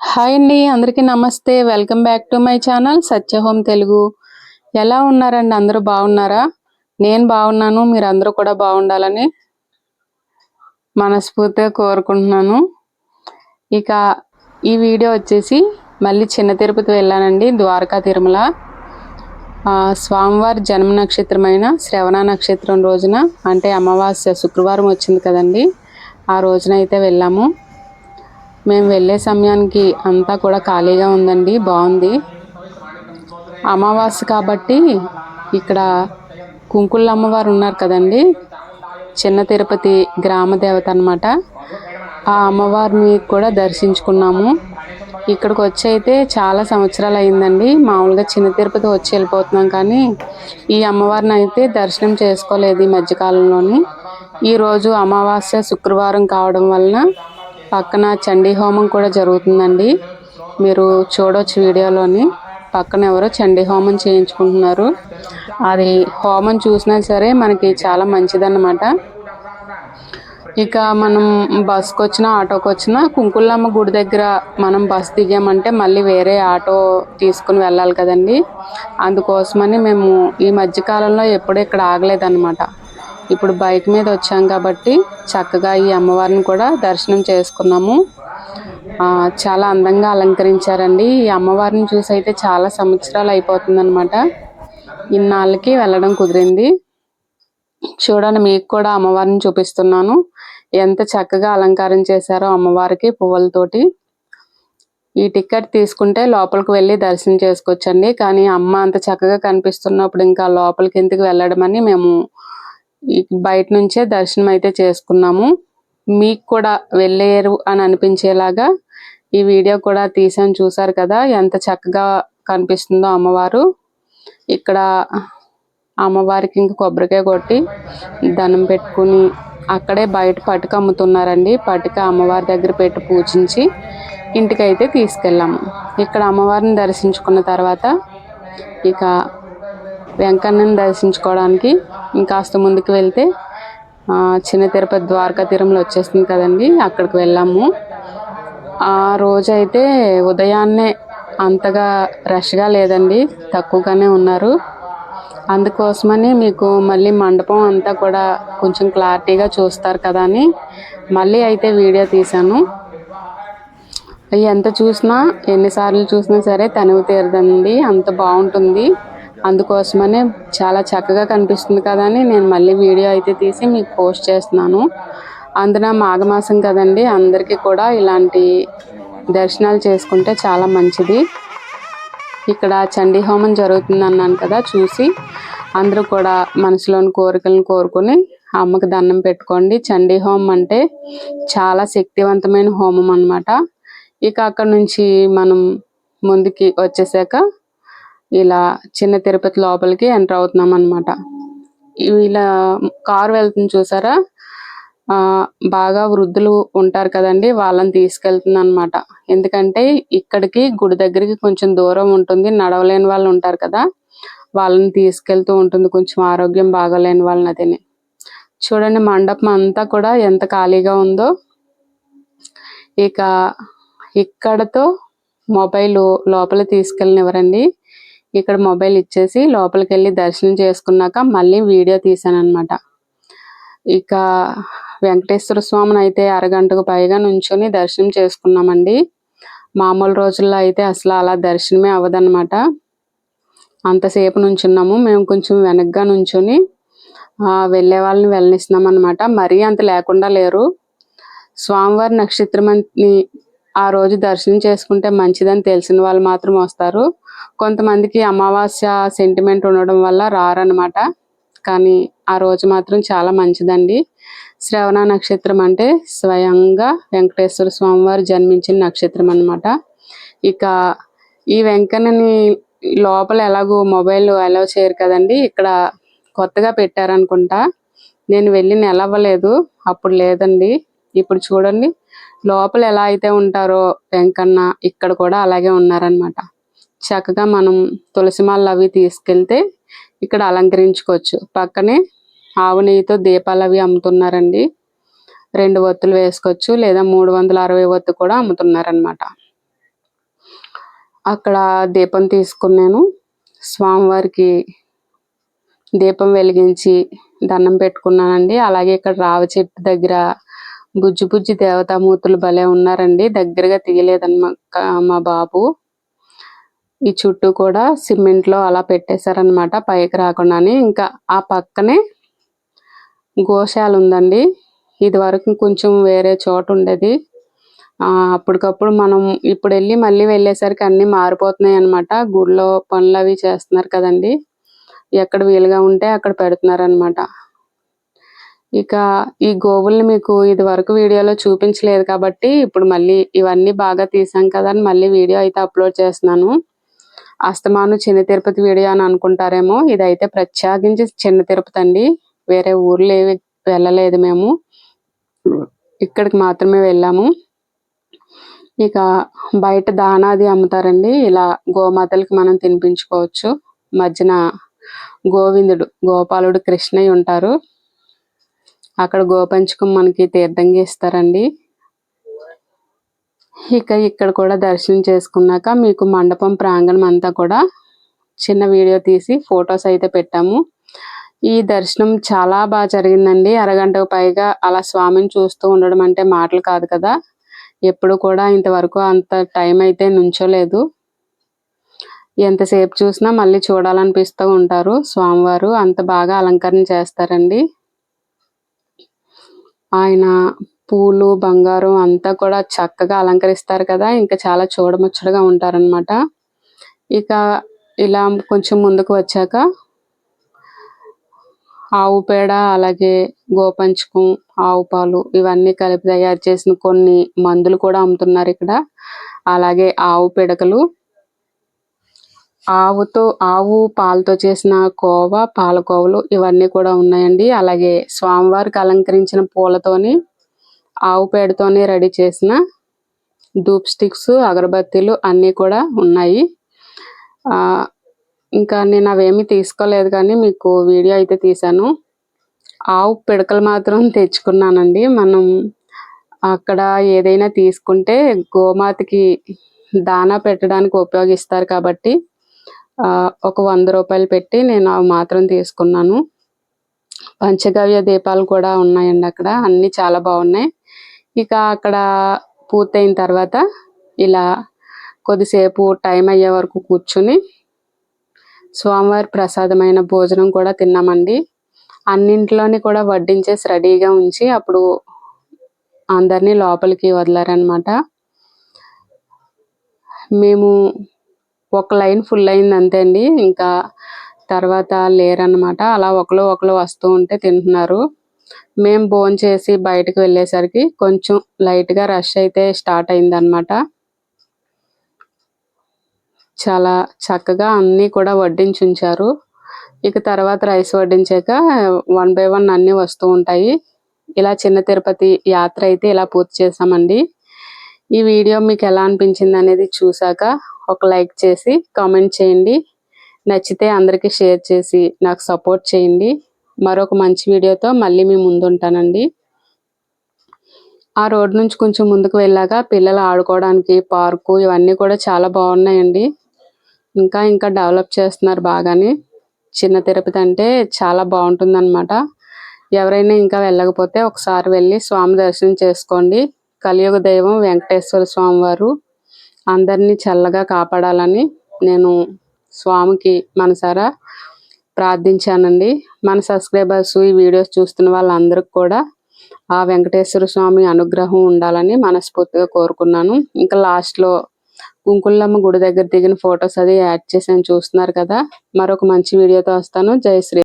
Hi అండి అందరికీ నమస్తే. Welcome back to my channel Satya home Telugu. ఎలా ఉన్నారండి? అందరూ బాగున్నారా? నేను బాగున్నాను మీరు అందరూ కూడా బాగుండాలని మనస్ఫూర్తిగా కోరుకుంటున్నాను. ఇక ఈ వీడియో వచ్చేసి మళ్ళీ చిన్న తిరుపతి వెళ్ళానండి ద్వారకా తిరుమల. స్వామివారి జన్మ నక్షత్రమైన శ్రవణ నక్షత్రం రోజున అంటే అమావాస్య శుక్రవారం వచ్చింది కదండి ఆ రోజున అయితే వెళ్ళాము. మేము వెళ్ళే సమయానికి అంతా కూడా ఖాళీగా ఉందండి బాగుంది. అమావాస్య కాబట్టి ఇక్కడ కుంకుళ్ళ అమ్మవారు ఉన్నారు కదండి చిన్న తిరుపతి గ్రామ దేవత అన్నమాట. ఆ అమ్మవారిని కూడా దర్శించుకున్నాము. ఇక్కడికి వచ్చి అయితే చాలా సంవత్సరాలు అయిందండి మామూలుగా చిన్న తిరుపతి వచ్చి వెళ్ళిపోతున్నాం కానీ ఈ అమ్మవారిని అయితే దర్శనం చేసుకోలేదు ఈ మధ్యకాలంలోని. ఈరోజు అమావాస్య శుక్రవారం కావడం వలన పక్కన చండీ హోమం కూడా జరుగుతుందండి. మీరు చూడవచ్చు వీడియోలోని. పక్కన ఎవరో చండీ హోమం చేయించుకుంటున్నారు. అది హోమం చూసినా సరే మనకి చాలా మంచిదన్నమాట. ఇక మనం బస్కి వచ్చినా ఆటోకి వచ్చినా కుంకుళ్ళమ్మ గుడి దగ్గర మనం బస్ దిగామంటే మళ్ళీ వేరే ఆటో తీసుకుని వెళ్ళాలి కదండి. అందుకోసమని మేము ఈ మధ్యకాలంలో ఎప్పుడూ ఇక్కడ ఆగలేదన్నమాట. ఇప్పుడు బైక్ మీద వచ్చాం కాబట్టి చక్కగా ఈ అమ్మవారిని కూడా దర్శనం చేసుకున్నాము. చాలా అందంగా అలంకరించారండి. ఈ అమ్మవారిని చూసి అయితే చాలా సంవత్సరాలు అయిపోతుందన్నమాట. ఇన్నాళ్ళకి వెళ్ళడం కుదిరింది. చూడండి మీకు కూడా అమ్మవారిని చూపిస్తున్నాను. ఎంత చక్కగా అలంకారం చేశారో అమ్మవారికి పువ్వులతోటి. ఈ టికెట్ తీసుకుంటే లోపలికి వెళ్ళి దర్శనం చేసుకోవచ్చండి. కానీ అమ్మ అంత చక్కగా కనిపిస్తున్నప్పుడు ఇంకా లోపలికి ఎందుకు వెళ్ళడం అని మేము బయట నుంచే దర్శనం అయితే చేసుకున్నాము. మీకు కూడా వెళ్ళేరు అని అనిపించేలాగా ఈ వీడియో కూడా తీసాను. చూసారు కదా ఎంత చక్కగా కనిపిస్తుందో అమ్మవారు. ఇక్కడ అమ్మవారికి ఇంక కొబ్బరికాయ కొట్టి దండం పెట్టుకుని అక్కడే బయట పట్టుక అమ్ముతున్నారండి. పట్టుక అమ్మవారి దగ్గర పెట్టి పూజించి ఇంటికైతే తీసుకెళ్ళాము. ఇక్కడ అమ్మవారిని దర్శించుకున్న తర్వాత ఇక వెంకన్నని దర్శించుకోవడానికి ఇంకాస్త ముందుకు వెళ్తే చిన్న తిరుపతి ద్వారకా తిరుమల వచ్చేస్తుంది కదండి అక్కడికి వెళ్ళాము. ఆ రోజైతే ఉదయాన్నే అంతగా రష్గా లేదండి తక్కువగానే ఉన్నారు. అందుకోసమని మీకు మళ్ళీ మండపం అంతా కూడా కొంచెం క్లారిటీగా చూస్తారు కదా అని మళ్ళీ అయితే వీడియో తీశాను. ఎంత చూసినా ఎన్నిసార్లు చూసినా సరే తనివి తీరదండి అంత బాగుంటుంది. అందుకోసమనే చాలా చక్కగా కనిపిస్తుంది కదా అని నేను మళ్ళీ వీడియో అయితే తీసి మీకు పోస్ట్ చేస్తున్నాను. అందున మాఘమాసం కదండి అందరికీ కూడా ఇలాంటి దర్శనాలు చేసుకుంటే చాలా మంచిది. ఇక్కడ చండీ హోమం జరుగుతుంది అన్నాను కదా చూసి అందరూ కూడా మనసులోని కోరికలను కోరుకొని అమ్మకి దండం పెట్టుకోండి. చండీ హోమం అంటే చాలా శక్తివంతమైన హోమం అన్నమాట. ఇక అక్కడ నుంచి మనం ముందుకి వచ్చేసాక ఇలా చిన్న తిరుపతి లోపలికి ఎంటర్ అవుతున్నాం అనమాట ఇలా కారు వెళ్తుంది చూసారా? బాగా వృద్ధులు ఉంటారు కదండి వాళ్ళని తీసుకెళ్తుంది అనమాట ఎందుకంటే ఇక్కడికి గుడి దగ్గరికి కొంచెం దూరం ఉంటుంది నడవలేని వాళ్ళు ఉంటారు కదా వాళ్ళని తీసుకెళ్తూ ఉంటుంది కొంచెం ఆరోగ్యం బాగోలేని వాళ్ళని అదని. చూడండి మండపం అంతా కూడా ఎంత ఖాళీగా ఉందో. ఇక ఇక్కడతో మొబైల్ లోపల తీసుకెళ్ళనివ్వరండి. ఇక్కడ మొబైల్ ఇచ్చేసి లోపలికి వెళ్ళి దర్శనం చేసుకున్నాక మళ్ళీ వీడియో తీసాను అనమాట ఇక వెంకటేశ్వర స్వామిని అయితే అరగంటకు పైగా నుంచొని దర్శనం చేసుకున్నామండి. మామూలు రోజుల్లో అయితే అసలు అలా దర్శనమే అవ్వదన్నమాట. అంతసేపు నుంచున్నాము మేము కొంచెం వెనక్గా నుంచొని వెళ్ళే వాళ్ళని వెళ్ళనిస్తున్నాం అనమాట మరీ అంత లేకుండా లేరు. స్వామివారి నక్షత్రాన్ని ఆ రోజు దర్శనం చేసుకుంటే మంచిదని తెలిసిన వాళ్ళు మాత్రం వస్తారు. కొంతమందికి అమావాస్య సెంటిమెంట్ ఉండడం వల్ల రారనమాట కానీ ఆ రోజు మాత్రం చాలా మంచిదండి. శ్రవణ నక్షత్రం అంటే స్వయంగా వెంకటేశ్వర స్వామివారు జన్మించిన నక్షత్రం అన్నమాట. ఇక ఈ వెంకన్నని లోపల ఎలాగో మొబైల్ అలౌ చేయరు కదండి. ఇక్కడ కొత్తగా పెట్టారనుకుంటా. నేను వెళ్ళి నెల అవ్వలేదు. అప్పుడు లేదండి. ఇప్పుడు చూడండి. లోపల ఎలా అయితే ఉంటారో వెంకన్న ఇక్కడ కూడా అలాగే ఉన్నారనమాట చక్కగా మనం తులసి మాలలు అవి తీసుకెళ్తే ఇక్కడ అలంకరించుకోవచ్చు. పక్కనే ఆవు నెయ్యితో దీపాలు అవి అమ్ముతున్నారండి. రెండు ఒత్తులు వేసుకోవచ్చు లేదా మూడు వందల అరవై ఒత్తు కూడా అమ్ముతున్నారనమాట అక్కడ దీపం తీసుకున్నాను. స్వామివారికి దీపం వెలిగించి దండం పెట్టుకున్నానండి. అలాగే ఇక్కడ రావ చెట్టు దగ్గర బుజ్జి బుజ్జి దేవతామూర్తులు భలే ఉన్నారండి. దగ్గరగా తీయలేదన్నమాట మా బాబు. ఈ చుట్టూ కూడా సిమెంట్లో అలా పెట్టేశారనమాట పైకి రాకుండానే ఇంకా ఆ పక్కనే గోశాల ఉందండి ఇది వరకు కొంచెం వేరే చోట ఉండేది అప్పటికప్పుడు మనం ఇప్పుడు వెళ్ళి మళ్ళీ వెళ్ళేసరికి అన్నీ మారిపోతున్నాయి అనమాట గుడిలో పనులు అవి చేస్తున్నారు కదండి. ఎక్కడ వీలుగా ఉంటే అక్కడ పెడుతున్నారు అనమాట ఇక ఈ గోవుల్ని మీకు ఇది వరకు వీడియోలో చూపించలేదు కాబట్టి ఇప్పుడు మళ్ళీ ఇవన్నీ బాగా తీసాం కదా అని మళ్ళీ వీడియో అయితే అప్లోడ్ చేస్తున్నాను. అస్తమాను చిన్న తిరుపతి వీడియో అని అనుకుంటారేమో. ఇదైతే ప్రత్యేకించి చిన్న తిరుపతి అండి. వేరే ఊర్లో ఏవి వెళ్ళలేదు మేము. ఇక్కడికి మాత్రమే వెళ్ళాము. ఇక బయట దానాది అమ్ముతారండి. ఇలా గోమాతలకి మనం తినిపించుకోవచ్చు. మధ్యన గోవిందుడు గోపాలుడు కృష్ణయ్య ఉంటారు. అక్కడ గోపంచకం మనకి తీర్థంగా ఇస్తారండి. ఇక ఇక్కడ కూడా దర్శనం చేసుకున్నాక మీకు మండపం ప్రాంగణం అంతా కూడా చిన్న వీడియో తీసి ఫొటోస్ అయితే పెట్టాము. ఈ దర్శనం చాలా బాగా జరిగిందండి. అరగంటకు పైగా అలా స్వామిని చూస్తూ ఉండడం అంటే మాటలు కాదు కదా. ఎప్పుడు కూడా ఇంతవరకు అంత టైం అయితే నుంచోలేదు. ఎంతసేపు చూసినా మళ్ళీ చూడాలనిపిస్తూ ఉంటారు. స్వామివారు అంత బాగా అలంకరణ చేస్తారండి. ఆయన పూలు బంగారం అంతా కూడా చక్కగా అలంకరిస్తారు కదా. ఇంకా చాలా చూడముచ్చటగా ఉంటారనమాట ఇక ఇలా కొంచెం ముందుకు వచ్చాక ఆవు పేడ అలాగే గోపంచకం ఆవు పాలు ఇవన్నీ కలిపి తయారు చేసిన కొన్ని మందులు కూడా అమ్ముతున్నారు ఇక్కడ. అలాగే ఆవు పిడకలు. ఆవుతో ఆవు పాలతో చేసిన కోవ పాలకోవలు ఇవన్నీ కూడా ఉన్నాయండి. అలాగే స్వామివారికి అలంకరించిన పూలతోని ఆవు పేడతోనే రెడీ చేసిన ధూప్ స్టిక్స్ అగరబత్తీలు అన్నీ కూడా ఉన్నాయి. ఇంకా నేను అవేమీ తీసుకోలేదు కానీ మీకు వీడియో అయితే తీశాను. ఆవు పిడకలు మాత్రం తెచ్చుకున్నానండి. మనం అక్కడ ఏదైనా తీసుకుంటే గోమాతకి దానా పెట్టడానికి ఉపయోగిస్తారు కాబట్టి ఒక వంద రూపాయలు పెట్టి నేను అవి మాత్రం తీసుకున్నాను. పంచగవ్య దీపాలు కూడా ఉన్నాయండి అక్కడ. అన్నీ చాలా బాగున్నాయి. ఇక అక్కడ పూర్తయిన తర్వాత ఇలా కొద్దిసేపు టైం అయ్యే వరకు కూర్చుని స్వామివారి ప్రసాదమైన భోజనం కూడా తిన్నామండి. అన్నింట్లోని కూడా వడ్డించేసి రెడీగా ఉంచి అప్పుడు అందరినీ లోపలికి వదిలారనమాట మేము ఒక లైన్ ఫుల్ అయింది అంతే అండి. ఇంకా తర్వాత లేరనమాట అలా ఒకరు ఒకరు వస్తూ ఉంటే తింటున్నారు. మేము భోజనం చేసి బయటకు వెళ్ళేసరికి కొంచెం లైట్గా రష్ అయితే స్టార్ట్ అయిందనమాట చాలా చక్కగా అన్నీ కూడా వడ్డించి ఉంచారు ఇక తర్వాత రైస్ వడ్డించాక వన్ బై వన్ అన్నీ వస్తూ ఉంటాయి. ఇలా చిన్న తిరుపతి యాత్ర అయితే ఇలా పూర్తి చేసామండి ఈ వీడియో మీకు ఎలా అనిపించింది అనేది చూసాక ఒక లైక్ చేసి కామెంట్ చేయండి. నచ్చితే అందరికీ షేర్ చేసి నాకు సపోర్ట్ చేయండి. మరొక మంచి వీడియోతో మళ్ళీ మీ ముందు ఉంటానండి ఆ రోడ్ నుంచి కొంచెం ముందుకు వెళ్ళాక పిల్లలు ఆడుకోవడానికి పార్కు ఇవన్నీ కూడా చాలా బాగున్నాయండి. ఇంకా ఇంకా డెవలప్ చేస్తున్నారు బాగానే. చిన్న తిరుపతి అంటే చాలా బాగుంటుందన్నమాట. ఎవరైనా ఇంకా వెళ్ళకపోతే ఒకసారి వెళ్ళి స్వామి దర్శనం చేసుకోండి. కలియుగ దైవం వెంకటేశ్వర స్వామి వారు అందరినీ చల్లగా కాపాడాలని నేను స్వామికి మనసారా ప్రార్థించానండి. మన సబ్స్క్రైబర్స్ ఈ వీడియోస్ చూస్తున్న వాళ్ళందరికి కూడా ఆ వెంకటేశ్వర స్వామి అనుగ్రహం ఉండాలని మనస్ఫూర్తిగా కోరుకున్నాను. ఇంకా లాస్ట్లో కుంకుళ్ళమ్మ గుడి దగ్గర దిగిన ఫొటోస్ అది యాడ్ చేసాను చూస్తున్నారు కదా. మరొక మంచి వీడియోతో వస్తాను. జై శ్రీ